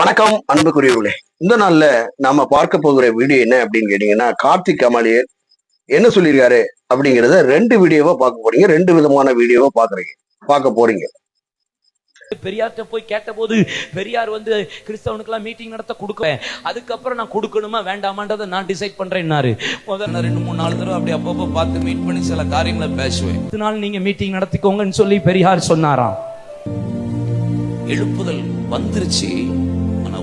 வணக்கம் அன்புக்குரியவர்களே. இந்த நாள்ல நாம பார்க்க போகிற வீடியோ என்ன அப்படின்னு கேட்டீங்கன்னா கார்த்திக் கமாலியர் என்ன சொல்லியிருக்காரு அப்படிங்கறத ரெண்டு வீடியோவா பார்க்க போறீங்க. ரெண்டு விதமான வீடியோவா பாக்குறீங்க பார்க்க போறீங்க. பெரியார்கிட்ட போய் கேட்டபோது பெரியார் வந்து கிறிஸ்தவனுக்கெல்லாம் மீட்டிங் நடத்த கொடுக்க அதுக்கப்புறம் நான் கொடுக்கணுமா வேண்டாமான்றதை நான் டிசைட் பண்றேன்னாரு. முதல்ல நான் ரெண்டு மூணு நாலு தடவை அப்படி அப்பப்போ பார்த்து மீட் பண்ணி சில காரியங்களை பேசுவேன். பத்து நாள் நீங்க மீட்டிங் நடத்திக்கோங்கன்னு சொல்லி பெரியார் சொன்னாராம். எழுப்புதல் வந்துருச்சு.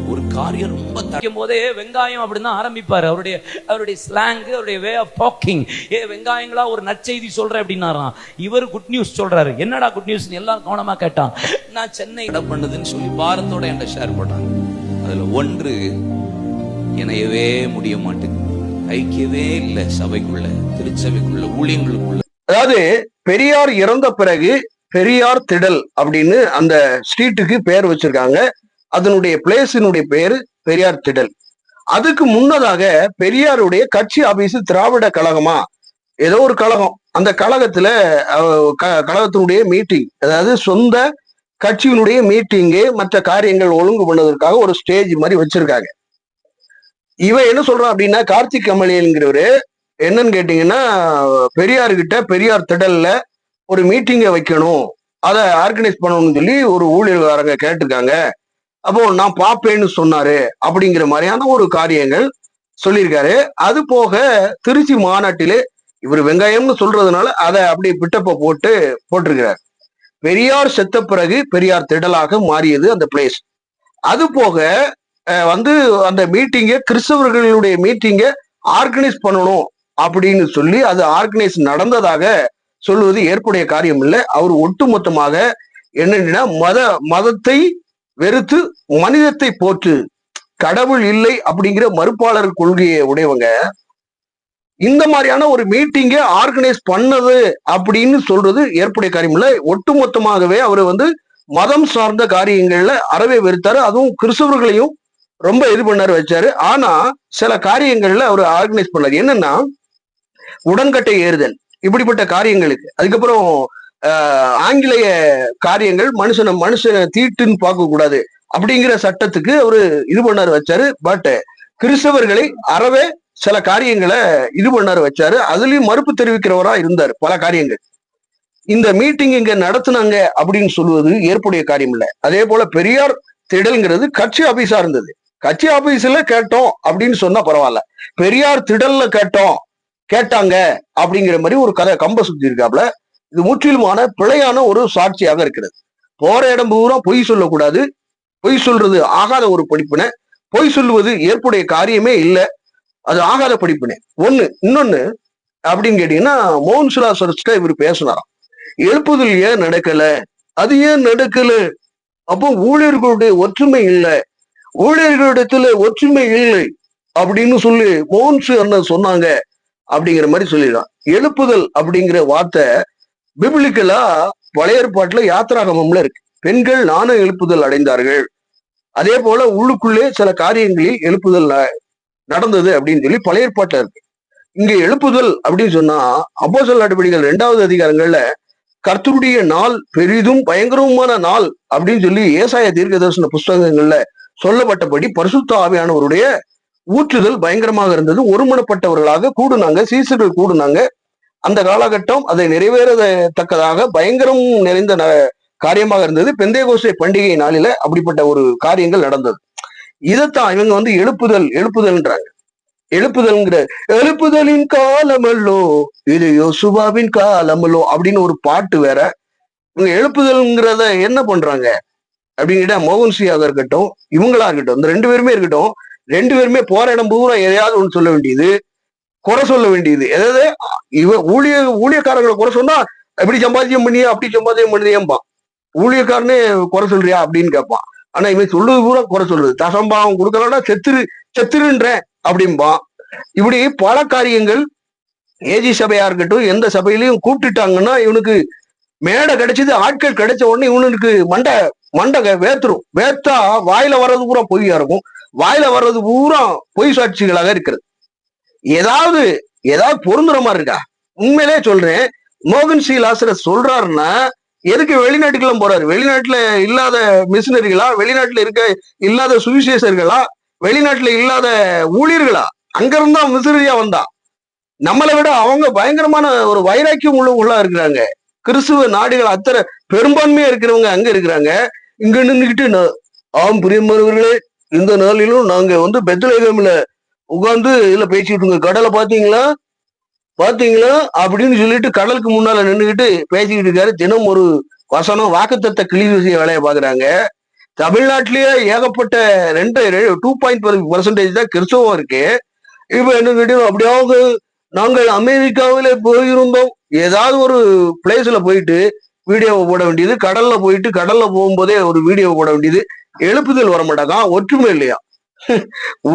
ஒரு காரியம் ரொம்ப த- படிக்கும் போதே வெங்காயம் அப்படிதான் ஆரம்பிப்பாரு. அவருடைய அவருடைய ஸ்லாங் அவருடைய வே ஆஃப் டாக்கிங் ஏ வெங்காயங்களா ஒரு நற்செய்தி சொல்றேன் அப்படின்னாராம். இவர் குட் நியூஸ் சொல்றாரு. என்னடா குட் நியூஸ் எல்லாரும் கவனமா கேட்டான். நான் சென்னை என்ன பண்ணுதுன்னு சொல்லி பாரத்தோட என்கிட்ட ஷேர் பண்ணாங்க அதுல ஒன்று இணையவே முடிய மாட்டேங்குது ஐக்கியவே இல்லை சபைக்குள்ள திருச்சபைக்குள்ள ஊழியங்களுக்குள்ள. அதாவது பெரியார் இறந்த பிறகு பெரியார் திடல் அப்படின்னு அந்த ஸ்ட்ரீட்டுக்கு பேர் வச்சிருக்காங்க. அதனுடைய பிளேஸினுடைய பேரு பெரியார் திடல். அதுக்கு முன்னதாக பெரியாருடைய கட்சி ஆபீஸ் திராவிட கழகமா? ஏதோ ஒரு கழகம். அந்த கழகத்துல கழகத்தினுடைய மீட்டிங் அதாவது சொந்த கட்சியினுடைய மீட்டிங்கு மற்ற காரியங்கள் ஒழுங்கு பண்ணதற்காக ஒரு ஸ்டேஜ் மாதிரி வச்சிருக்காங்க. இவன் என்ன சொல்றான் அப்படின்னா கார்த்திக் கமலியன்கிறவரு என்னன்னு கேட்டீங்கன்னா பெரியார்கிட்ட பெரியார் திடல்ல ஒரு மீட்டிங்கை வைக்கணும். அதை ஆர்கனைஸ் பண்ணணும்னு சொல்லி ஒரு ஊழியர்காரங்க கேட்டிருக்காங்க. அப்போ நான் பார்ப்பேன்னு சொன்னாரு அப்படிங்கிற மாதிரியான ஒரு காரியங்கள் சொல்லியிருக்காரு. அது போக திருச்சி மாநாட்டிலே இவர் வெங்காயம்னு சொல்றதுனால அதை அப்படி பிட்டப்ப போட்டு போட்டிருக்கிறார். பெரியார் செத்த பிறகு பெரியார் திடலாக மாறியது அந்த பிளேஸ் அது போக வந்து அந்த மீட்டிங்கை கிறிஸ்தவர்களுடைய மீட்டிங்கை ஆர்கனைஸ் பண்ணணும் அப்படின்னு சொல்லி அது ஆர்கனைஸ் நடந்ததாக சொல்லுவது ஏற்புடைய காரியம் இல்லை. அவர் ஒட்டுமொத்தமாக என்னன்னா மத மதத்தை வெறுத்து மனிதத்தை போற்று கடவுள் இல்லை அப்படிங்கிற மறுப்பாளர் கொள்கையை உடையவங்க. இந்த மாதிரியான ஒரு மீட்டிங்கை ஆர்கனைஸ் பண்ணது அப்படின்னு சொல்றது ஏற்புடைய காரியம் இல்லை. ஒட்டுமொத்தமாகவே அவர் வந்து மதம் சார்ந்த காரியங்கள்ல அறவே வெறுத்தாரு. அதுவும் கிறிஸ்தவர்களையும் ரொம்ப இது பண்ணாரு வச்சாரு. ஆனா சில காரியங்கள்ல அவர் ஆர்கனைஸ் பண்ணாரு. என்னன்னா உடன்கட்டை ஏறுதல். இப்படிப்பட்ட காரியங்களுக்கு. அதுக்கப்புறம் ஆங்கிலேய காரியங்கள் மனுஷனை மனுஷனை தீட்டுன்னு பார்க்க கூடாது அப்படிங்கிற சட்டத்துக்கு அவரு இது பண்ணாரு வச்சாரு. பட் கிறிஸ்தவர்களை அறவே சில காரியங்களை இது பண்ணாரு வச்சாரு. அதுலயும் மறுப்பு தெரிவிக்கிறவரா இருந்தார் பல காரியங்கள். இந்த மீட்டிங் இங்க நடத்துனாங்க அப்படின்னு சொல்லுவது ஏற்புடைய காரியம் இல்லை அதே போல பெரியார் திடல்ங்கிறது கட்சி ஆபீஸா இருந்தது. கட்சி ஆபீஸ்ல கேட்டோம் அப்படின்னு சொன்னா பரவாயில்ல. பெரியார் திடல்ல கேட்டோம் கேட்டாங்க அப்படிங்கிற மாதிரி ஒரு கதை கம்ப சுத்தி இருக்காப்ல இது முற்றிலுமான பிழையான ஒரு சாட்சியாக இருக்கிறது. போற இடம் பூரா பொய் சொல்லக்கூடாது. பொய் சொல்றது ஆகாத ஒரு படிப்பினை. பொய் சொல்லுவது ஏற்புடைய காரியமே இல்லை. அது ஆகாத படிப்பினை. ஒண்ணு இன்னொன்னு அப்படின்னு கேட்டீங்கன்னா மோகன் சுலா இவர் பேசினாராம். எழுப்புதல் ஏன் நடக்கல? அது ஏன் நடக்கல? அப்போ ஊழியர்களுடைய ஒற்றுமை இல்லை. ஊழியர்களிடத்துல ஒற்றுமை இல்லை அப்படின்னு சொல்லி மோன்சு அண்ணன் சொன்னாங்க அப்படிங்கிற மாதிரி சொல்லிடலாம் எழுப்புதல் அப்படிங்கிற வார்த்தை பிபிளிக்கலா பழைய ஏற்பாட்டுல யாத்திராகமம்ல இருக்கு. பெண்கள் நானும் எழுப்புதல் அடைந்தார்கள். அதே போல உள்ளுக்குள்ளே சில காரியங்களில் எழுப்புதல் நடந்தது அப்படின்னு சொல்லி பழைய ஏற்பாட்டுல இருக்கு. இங்க எழுப்புதல் அப்படின்னு சொன்னா அப்போசல் நடவடிக்கைகள் இரண்டாவது அதிகாரங்கள்ல கர்த்தருடைய நாள் பெரிதும் பயங்கரமான நாள் அப்படின்னு சொல்லி ஏசாய தீர்க்கதரிசன புஸ்தகங்கள்ல சொல்லப்பட்டபடி பரிசுத்த ஆவியானவருடைய ஊற்றுதல் பயங்கரமாக இருந்தது. ஒருமனப்பட்டவர்களாக கூடுனாங்க சீசர்கள் கூடுனாங்க. அந்த காலகட்டம் அதை நிறைவேறத்தக்கதாக பயங்கரம் நிறைந்த ந- காரியமாக இருந்தது. பெந்தேகோசை பண்டிகை நாளில அப்படிப்பட்ட ஒரு காரியங்கள் நடந்தது. இதைத்தான் இவங்க வந்து எழுப்புதல் எழுப்புதல்ன்றாங்க. எழுப்புதல்ங்கிற எழுப்புதலின் காலமல்லோ இது யோசுபாவின் காலமல்லோ அப்படின்னு ஒரு பாட்டு வேற. இவங்க எழுப்புதல்ங்கிறத என்ன பண்றாங்க? அப்படிங்கிட்ட மோகன் சியாக இருக்கட்டும் இவங்களா இருக்கட்டும் இந்த ரெண்டு பேருமே இருக்கட்டும் ரெண்டு பேருமே போற இடம் பூரா எதையாவது ஒண்ணு சொல்ல வேண்டியது. குறை சொல்ல வேண்டியது. எதாவது இவ ஊழிய ஊழியக்காரங்களை குறை சொன்னா எப்படி சம்பாத்தியம் பண்ணியா அப்படி சம்பாத்தியம் பண்ணியேம்பான் ஊழியக்காரனே குறை சொல்றியா அப்படின்னு கேட்பான். ஆனா இவன் சொல்றது பூரா குறை சொல்றது. தசம்பாவம் கொடுக்கலன்னா செத்துரு செத்துருன்றேன் அப்படிம்பான் இப்படி பல காரியங்கள் ஏஜி சபையா இருக்கட்டும் எந்த சபையிலையும் கூப்பிட்டுட்டாங்கன்னா இவனுக்கு மேடை கிடைச்சது ஆட்கள் கிடைச்ச உடனே இவனுக்கு மண்டை மண்டை வேத்துரும் வேத்தா வாயில வர்றது பூரா பொய்யா இருக்கும். வாயில வர்றது பூரா பொய் சாட்சிகளாக இருக்கிறது. ஏதாவது ஏதாவது பொருந்துற மாதிரி இருக்கா? உண்மையிலே சொல்றேன். மோகன் ஸ்ரீ லாசர சொல்றாருன்னா எதுக்கு வெளிநாட்டுக்கெல்லாம் போறாரு? வெளிநாட்டுல இல்லாத மிஷினரிகளா? வெளிநாட்டுல இருக்க இல்லாத சுவிசேஷர்களா? வெளிநாட்டுல இல்லாத ஊழியர்களா? அங்க இருந்தா மிஷினரியா வந்தா. நம்மளை விட அவங்க பயங்கரமான ஒரு வைராக்கியம் உள்ளவங்களா இருக்கிறாங்க. கிறிஸ்துவ நாடுகள் அத்தனை பெரும்பான்மையா இருக்கிறவங்க அங்க இருக்கிறாங்க. இங்க நின்றுக்கிட்டு ஆம் பிரியமானவர்களே இந்த நாளிலும் நாங்க வந்து பெத்தலேகம்ல உட்காந்து இல்ல பேசிட்டு இருக்கோம் கடலை பாத்தீங்களா பாத்தீங்களா அப்படின்னு சொல்லிட்டு கடலுக்கு முன்னால நின்றுகிட்டு பேசிக்கிட்டு இருக்காரு. தினம் ஒரு வசனம் வாக்குத்தத்த கிழிவு செய்ய வேலையை பாக்குறாங்க தமிழ்நாட்டிலேயே ஏகப்பட்ட ரெண்டு டூ பாயிண்ட் பர்சன்டேஜ் தான் கிறிஸ்தவம் இருக்கு. இப்ப என்ன கேட்டீங்க? அப்படியாவது நாங்கள் அமெரிக்காவில போயிருந்தோம். ஏதாவது ஒரு பிளேஸ்ல போயிட்டு வீடியோவை போட வேண்டியது. கடல்ல போயிட்டு கடல்ல போகும்போதே ஒரு வீடியோ போட வேண்டியது. எழுப்புதல் வர மாட்டாங்க ஒற்றுமை இல்லையா?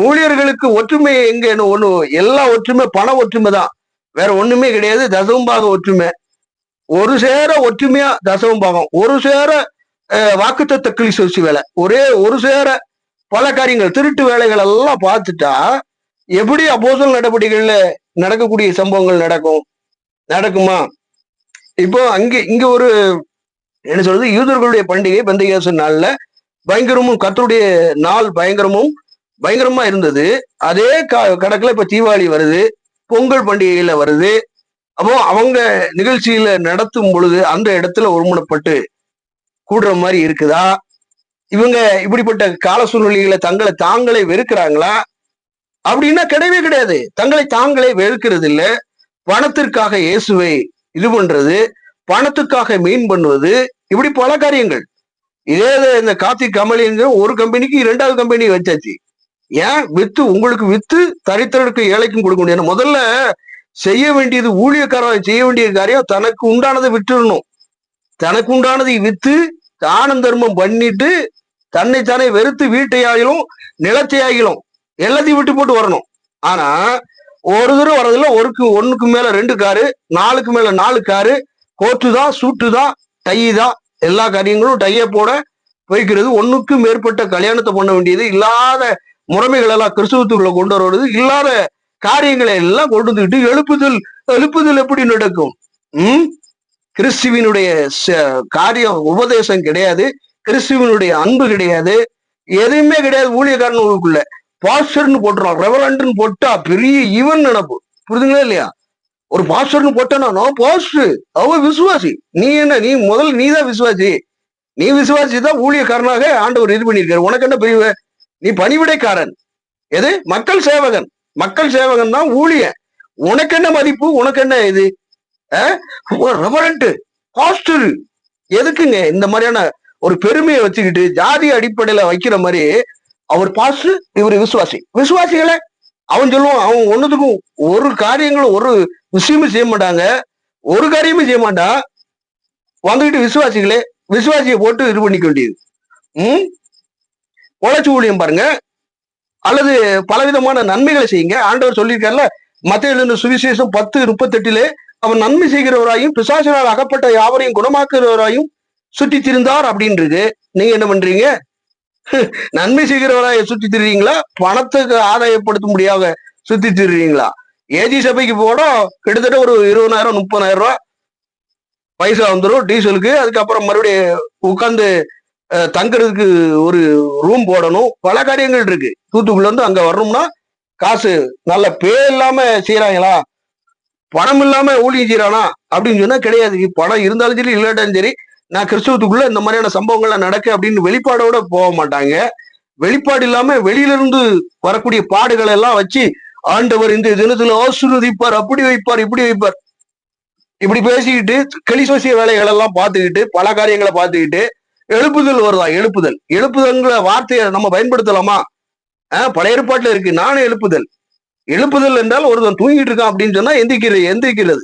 ஊழியர்களுக்கு ஒற்றுமை எங்க ஒண்ணு எல்லா ஒற்றுமை பண ஒற்றுமை தான். வேற ஒண்ணுமே கிடையாது தசமபாக ஒற்றுமை. ஒரு சேர ஒற்றுமையா பாகம். ஒரு சேர வாக்குத்த கிளி சொசி வேலை. ஒரே ஒரு சேர பல காரியங்கள் திருட்டு வேலைகள் எல்லாம் பார்த்துட்டா எப்படி அப்போசல் நடவடிக்கைகள்ல நடக்கக்கூடிய சம்பவங்கள் நடக்கும்? நடக்குமா? இப்போ அங்க இங்க ஒரு என்ன சொல்றது யூதர்களுடைய பண்டிகை பண்டிகை நாள்ல பயங்கரமும் கத்தருடைய நாள் பயங்கரமும் பயங்கரமா இருந்தது. அதே கணக்குல இப்ப தீபாவளி வருது பொங்கல் பண்டிகையில வருது. அப்போ அவங்க நிகழ்ச்சியில நடத்தும் பொழுது அந்த இடத்துல ஒருமுனைப்பட்டு கூடுற மாதிரி இருக்குதா? இவங்க இப்படிப்பட்ட கால சூழ்நிலைகளை தங்களை தாங்களே வெறுக்கிறாங்களா? அப்படின்னா கிடையவே கிடையாது. தங்களை தாங்களே வெறுக்கிறது இல்ல பணத்திற்காக இயேசுவை இது பண்றது பணத்துக்காக மீன் பண்ணுவது இப்படி பல காரியங்கள். இதே இந்த கார்த்திக் கமலிங்கிற ஒரு கம்பெனிக்கு இரண்டாவது கம்பெனி வச்சாச்சு. ஏன் வித்து? உங்களுக்கு வித்து தரித்திரருக்கு ஏழைக்கும் கொடுக்க முடியும். முதல்ல செய்ய வேண்டியது ஊழியக்காரன் செய்ய வேண்டிய காரியம் தனக்கு உண்டானதை விட்டுடணும் தனக்கு உண்டானதை வித்து தானம் தர்மம் பண்ணிட்டு தன்னை தானே வெறுத்து வீட்டையாகிலும் நிலத்தையாகிலும் எல்லாத்தையும் விட்டு போட்டு வரணும். ஆனா ஒரு தடவை வர்றதுல ஒருக்கு ஒண்ணுக்கு மேல ரெண்டு காரு நாலுக்கு மேல நாலு காரு கோட்டு தான் சூட்டு தான் டை தான் எல்லா காரியங்களும் டைய போட வைக்கிறது. ஒண்ணுக்கு மேற்பட்ட கல்யாணத்தை பண்ண வேண்டியது இல்லாத முறைமைகள் எல்லாம் கிறிஸ்துவத்துக்குள்ள கொண்டு வருவது இல்லாத காரியங்களை எல்லாம் கொண்டு வந்துக்கிட்டு எழுப்புதல் எழுப்புதல் எப்படி நடக்கும்? உம் கிறிஸ்துவினுடைய ச- காரியம் உபதேசம் கிடையாது. கிறிஸ்துவனுடைய அன்பு கிடையாது. எதுவுமே கிடையாது ஊழியக்காரன் உங்களுக்குள்ள பாஸ்டர்னு போட்டுறான் ரெவரண்ட்னு போட்டா பெரிய ஈவன் நினப்பு புரிதுங்களா இல்லையா? ஒரு பாஸ்டர்னு போட்டானா நான் பாஸ்டர் அவ விசுவாசி. நீ என்ன நீ முதல்ல நீ தான் விசுவாசி. நீ விசுவாசி தான் ஊழியக்காரனாக ஆண்டவர் இது பண்ணியிருக்காரு. உனக்கு என்ன பெரிய நீ பணிவிடைக்காரன். எது? மக்கள் சேவகன். மக்கள் சேவகன் தான் ஊழியன். உனக்கு என்ன மதிப்பு உனக்கு என்ன இது ரெவரண்ட் ஹாஸ்டல் எதுக்குங்க இந்த மாதிரியான ஒரு பெருமையை வச்சுக்கிட்டு ஜாதி அடிப்படையில வைக்கிற மாதிரி அவர் பாஸ்டர் இவர் விசுவாசி. விசுவாசிகளை அவன் சொல்லுவான் அவன் ஒன்றுத்துக்கும் ஒரு காரியங்களும் ஒரு விஷயமும் செய்ய மாட்டாங்க. ஒரு காரியமும் செய்ய மாட்டான். வந்துகிட்டு விசுவாசிகளே விசுவாசியை போட்டு இது பண்ணிக்க வேண்டியது. ம்? உழைச்சி ஊழியம் பாருங்க. அல்லது பலவிதமான நன்மைகளை செய்யுங்க. ஆண்டவர் சொல்லியிருக்காருல மத்திய எழுந்த சுவிசேஷம் பத்து முப்பத்தெட்டிலே அவன் நன்மை செய்கிறவராயும் பிசாசினால் அகப்பட்ட யாவரையும் குணமாக்குகிறவராயும் சுற்றி திரிந்தார் அப்படின்றது. நீங்க என்ன பண்றீங்க? நன்மை செய்கிறவராய சுத்தி திரிறீங்களா பணத்துக்கு ஆதாயப்படுத்த முடியாத சுத்தி திரிறீங்களா ஏஜி சபைக்கு போனோம் கிட்டத்தட்ட ஒரு இருபதாயிரம் முப்பதாயிரம் ரூபாய் பைசா வந்துடும் டீசலுக்கு. அதுக்கப்புறம் மறுபடியும் உட்காந்து தங்குறதுக்கு ஒரு ரூம் போடணும். பல காரியங்கள் இருக்கு. தூத்துக்குள்ள இருந்து அங்க வரணும்னா காசு. நல்ல பே இல்லாம செய்யறாங்களா பணம் இல்லாம ஊழியம் செய்யறானா அப்படின்னு சொன்னா கிடையாது. பணம் இருந்தாலும் சரி இல்லாட்டாலும் சரி நான் கிறிஸ்தவத்துக்குள்ள இந்த மாதிரியான சம்பவங்கள்லாம் நடக்கு அப்படின்னு வெளிப்பாடோட போக மாட்டாங்க. வெளிப்பாடு இல்லாம வெளியில இருந்து வரக்கூடிய பாடுகளை எல்லாம் வச்சு ஆண்டவர் இந்த தினத்துல ஆசீர்வதிப்பார் அப்படி வைப்பார் இப்படி வைப்பார். இப்படி பேசிக்கிட்டு கிளிசோசிய வேலைகள் எல்லாம் பார்த்துக்கிட்டு பல காரியங்களை பார்த்துக்கிட்டு எழுப்புதல் வருதா? எழுப்புதல். எழுப்புதல்ங்கிற வார்த்தையை நம்ம பயன்படுத்தலாமா? பழைய ஏற்பாட்டுல இருக்கு. நானும் எழுப்புதல். எழுப்புதல் என்றால் ஒருத்தன் தூங்கிட்டு இருக்கான் அப்படின்னு சொன்னா எந்திரிக்கிறது எந்திரிக்கிறது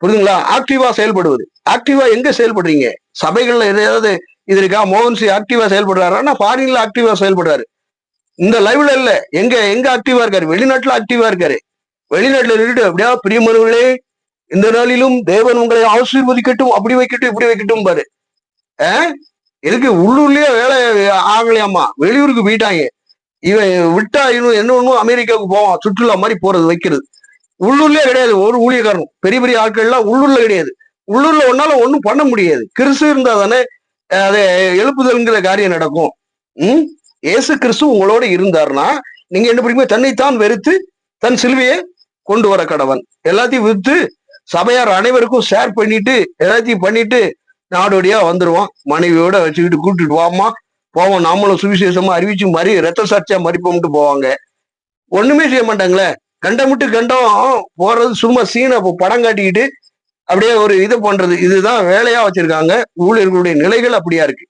புரியுதுங்களா? ஆக்டிவா செயல்படுவது. ஆக்டிவா எங்க செயல்படுறீங்க? சபைகள்ல எதையாவது இது இருக்கா? மோகன் சி ஆக்டிவா செயல்படுறாருன்னா ஃபாரின்ல ஆக்டிவா செயல்படுறாரு. இந்த லைவ்ல இல்ல. எங்க எங்க ஆக்டிவா இருக்காரு? வெளிநாட்டுல ஆக்டிவா இருக்காரு. வெளிநாட்டுல இருந்துட்டு அப்படியா பிரியமனவர்களே இந்த நாளிலும் தேவன் உங்களை ஆசீர்வதிக்கட்டும் அப்படி வைக்கட்டும் இப்படி வைக்கட்டும் பாரு ஆஹ் எதுக்கு உள்ளூர்லயே வேலை ஆகலையாமா வெளியூருக்கு போயிட்டாங்க. இவன் விட்டா இன்னும் என்ன ஒண்ணும் அமெரிக்காவுக்கு போவான். சுற்றுலா மாதிரி போறது வைக்கிறது. உள்ளூர்லயே கிடையாது ஒரு ஊழியக்காரனும். பெரிய பெரிய ஆட்கள் எல்லாம் உள்ளூர்ல கிடையாது. உள்ளூர்ல ஒன்னால ஒண்ணும் பண்ண முடியாது. கிறிஸ்து இருந்தா தானே அதை அது எழுப்புதல்ங்கிற காரியம் நடக்கும். உம் இயேசு கிறிஸ்து உங்களோட இருந்தாருன்னா நீங்க என்ன பிடிக்குமோ தன்னைத்தான் வெறுத்து தன் சிலுவையை கொண்டு வர கடவன். எல்லாத்தையும் விற்று சபையார் அனைவருக்கும் ஷேர் பண்ணிட்டு எல்லாத்தையும் பண்ணிட்டு நாடோடியா வந்துருவான். மனைவியோட வச்சுக்கிட்டு கூட்டிட்டு வாமா போவோம். நாமளும் சுவிசேஷமா அறிவிச்சு மாதிரி ரத்த சாட்சியா மறிப்போம்ட்டு போவாங்க. ஒண்ணுமே செய்ய மாட்டாங்களே. கண்டமிட்டு கண்டம் போறது சும்மா சீனை படம் காட்டிக்கிட்டு அப்படியே ஒரு இது பண்றது. இதுதான் வேலையா வச்சிருக்காங்க. ஊழியர்களுடைய நிலைகள் அப்படியா இருக்கு.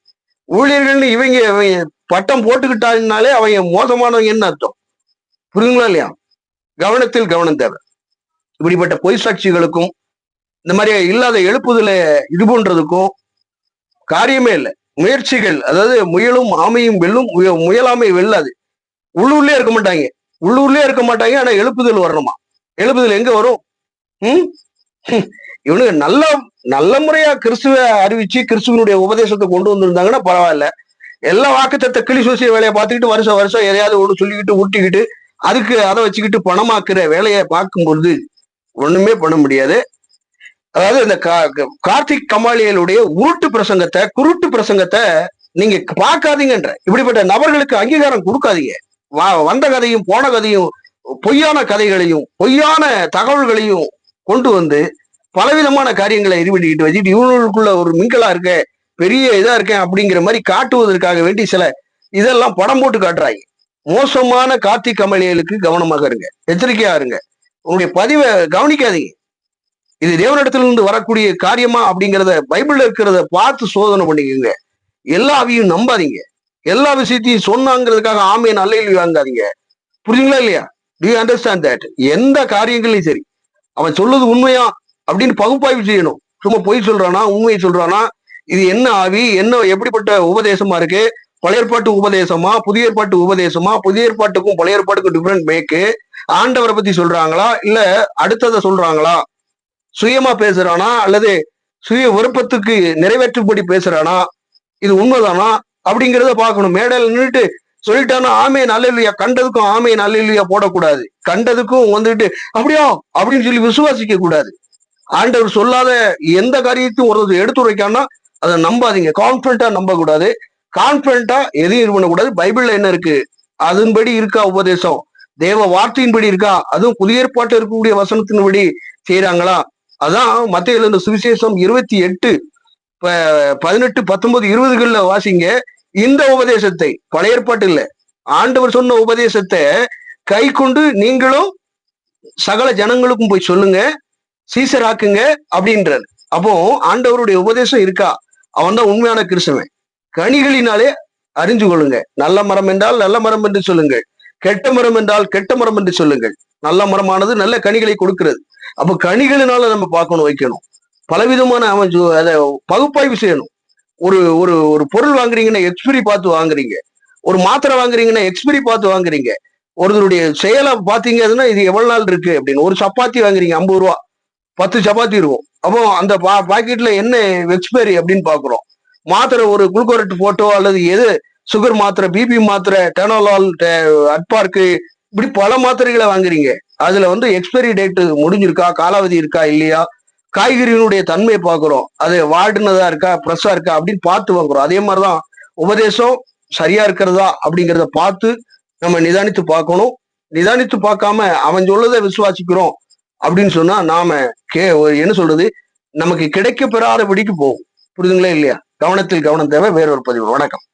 ஊழியர்கள்னு இவங்க இவங்க பட்டம் போட்டுக்கிட்டாங்கனாலே அவங்க மோசமானவங்கன்னு அர்த்தம்? புரியுங்களா இல்லையா? கவனத்தில் கவனம் தேவை. இப்படிப்பட்ட பொய் சாட்சிகளுக்கும் இந்த மாதிரி இல்லாத எழுப்புதல இது பண்றதுக்கும் காரியமே இல்லை. முயற்சிகள் அதாவது முயலும் ஆமையும் வெல்லும் முய- முயலாமை வெல்லாது. உள்ளூர்லயே இருக்க மாட்டாங்க. உள்ளூர்லயே இருக்க மாட்டாங்க ஆனா எழுப்புதல் வரணுமா? எழுப்புதல் எங்க வரும்? ம்? இவனுக்கு இவனுங்க நல்ல நல்ல முறையா கிறிஸ்துவ அறிவிச்சு கிறிஸ்துவனுடைய உபதேசத்தை கொண்டு வந்திருந்தாங்கன்னா பரவாயில்ல. எல்லா வாக்குத்தத்த கிளி சோசிய வேலையை பார்த்துக்கிட்டு வருஷம் வருஷம் எதையாவது ஒன்று சொல்லிக்கிட்டு ஊட்டிக்கிட்டு அதுக்கு அதை வச்சுக்கிட்டு பணமாக்குற வேலையை பார்க்கும்பொழுது ஒண்ணுமே பண்ண முடியாது. அதாவது இந்த க- கார்த்திக் கமாலியலுடைய உருட்டு பிரசங்கத்தை குருட்டு பிரசங்கத்தை நீங்க பார்க்காதீங்கன்ற. இப்படிப்பட்ட நபர்களுக்கு அங்கீகாரம் கொடுக்காதீங்க. வந்த கதையும் போன கதையும் பொய்யான கதைகளையும் பொய்யான தகவல்களையும் கொண்டு வந்து பலவிதமான காரியங்களை இது பண்ணிக்கிட்டு வச்சுட்டு இவனுக்குள்ள ஒரு மிங்கலா இருக்க பெரிய இதா இருக்கேன் அப்படிங்கிற மாதிரி காட்டுவதற்காக வேண்டி சில இதெல்லாம் படம் போட்டு காட்டுறாங்க. மோசமான கார்த்திக் கமலியலுக்கு கவனமாக இருங்க. எச்சரிக்கையா இருங்க. உங்களுடைய பதிவை கவனிக்காதீங்க. இது தேவனிடத்திலிருந்து வரக்கூடிய காரியமா அப்படிங்கிறத பைபிள்ல இருக்கிறத பார்த்து சோதனை பண்ணிக்கோங்க. எல்லா அவையும் நம்பாதீங்க. எல்லா விஷயத்தையும் சொன்னாங்கிறதுக்காக ஆமையை நல்ல வாங்காதீங்க. புரியுதுங்களா இல்லையா? டு யூ அண்டர்ஸ்டாண்ட் தட் எந்த காரியங்களையும் சரி. அவன் சொல்லுது உண்மையா அப்படின்னு பகுப்பாய்வு செய்யணும். சும்மா பொய் சொல்றானா உண்மையை சொல்றானா? இது என்ன ஆவி? என்ன எப்படிப்பட்ட உபதேசமா இருக்கு? பழைய ஏற்பாட்டு உபதேசமா? புதிய ஏற்பாட்டு உபதேசமா? புதிய ஏற்பாட்டுக்கும் பழைய ஏற்பாட்டுக்கும் டிஃபரெண்ட் மேக்கு ஆண்டவரை பத்தி சொல்றாங்களா? இல்ல அடுத்ததை சொல்றாங்களா? சுயமா பேசுறானா அல்லது சுய விருப்பத்துக்கு நிறைவேற்றும்படி பேசுறானா? இது உண்மைதானா? அப்படிங்கிறத பார்க்கணும். மேடையில் நின்றுட்டு சொல்லிட்டானா ஆமே நல்ல கண்டதுக்கும் ஆமே நல்ல போடக்கூடாது. கண்டதுக்கும் வந்துட்டு அப்படியா? அப்படின்னு சொல்லி விசுவாசிக்க கூடாது. ஆண்டவர் சொல்லாத எந்த காரியத்தையும் ஒரு எடுத்துரைக்கான்னா அதை நம்பாதீங்க. கான்பிடண்டா நம்ப கூடாது கான்பிடண்டா எதையும் இது பண்ணக்கூடாது. பைபிள்ல என்ன இருக்கு? அதன்படி இருக்கா உபதேசம்? தேவ வார்த்தையின்படி இருக்கா? அதுவும் புதிய ஏற்பாட்டு இருக்கக்கூடிய வசனத்தின்படி செய்யறாங்களா அதான் மத்திய எழுந்த சுவிசேஷம் இருபத்தி எட்டு பதினெட்டு பத்தொன்பது இருபதுகள்ல வாசிங்க. இந்த உபதேசத்தை பழைய ஏற்பாட்டு இல்ல. ஆண்டவர் சொன்ன உபதேசத்தை கை கொண்டு நீங்களும் சகல ஜனங்களுக்கும் போய் சொல்லுங்க. சீசராக்குங்க அப்படின்றார். அப்போ ஆண்டவருடைய உபதேசம் இருக்கா? அவன் தான் உண்மையான கிறிஸ்தவன். கனிகளினாலே அறிஞ்சு கொள்ளுங்க. நல்ல மரம் என்றால் நல்ல மரம் என்று சொல்லுங்கள். கெட்ட மரம் என்றால் கெட்ட மரம் என்று சொல்லுங்கள். நல்ல மரமானது நல்ல கனிகளை கொடுக்கிறது. அப்போ கனிகளினால நம்ம பார்க்கணும் வைக்கணும். பலவிதமான அவன் அதை பகுப்பாய்வு செய்யணும். ஒரு ஒரு ஒரு பொருள் வாங்குறீங்கன்னா எக்ஸ்பிரி பார்த்து வாங்குறீங்க. ஒரு மாத்திரை வாங்குறீங்கன்னா எக்ஸ்பிரி பார்த்து வாங்குறீங்க. ஒருத்தருடைய செயலை பார்த்தீங்கன்னா இது எவ்வளவு நாள் இருக்கு அப்படின்னு. ஒரு சப்பாத்தி வாங்குறீங்க ஐம்பது ரூபா. பத்து சப்பாத்தி இருக்கும். அப்போ அந்த பா பாக்கெட்ல என்ன எக்ஸ்பைரி அப்படின்னு பாக்குறோம் மாத்திரை ஒரு குளுக்கோரட் போட்டோ அல்லது எது சுகர் மாத்திரை பிபி மாத்திரை டெனோலால் அட்பார்க்கு இப்படி பல மாத்திரைகளை வாங்குறீங்க. அதுல வந்து எக்ஸ்பைரி டேட் முடிஞ்சிருக்கா காலாவதி இருக்கா இல்லையா? காய்கறியினுடைய தன்மையை பார்க்குறோம். அது வாடினதா இருக்கா ஃப்ரெஷ்ஷா இருக்கா அப்படின்னு பார்த்து வாங்குறோம் அதே மாதிரிதான் உபதேசம் சரியா இருக்கிறதா அப்படிங்கிறத பார்த்து நம்ம நிதானித்து பார்க்கணும். நிதானித்து பார்க்காம அவன் சொல்லதை விசுவாசிக்கிறோம் அப்படின்னு சொன்னா நாம கே என்ன சொல்றது? நமக்கு கிடைக்க பெறாதபடிக்கு போகும். புரியுதுங்களா இல்லையா? கவனத்தில் கவனம் தேவை. வேறொரு பதிவு வணக்கம்.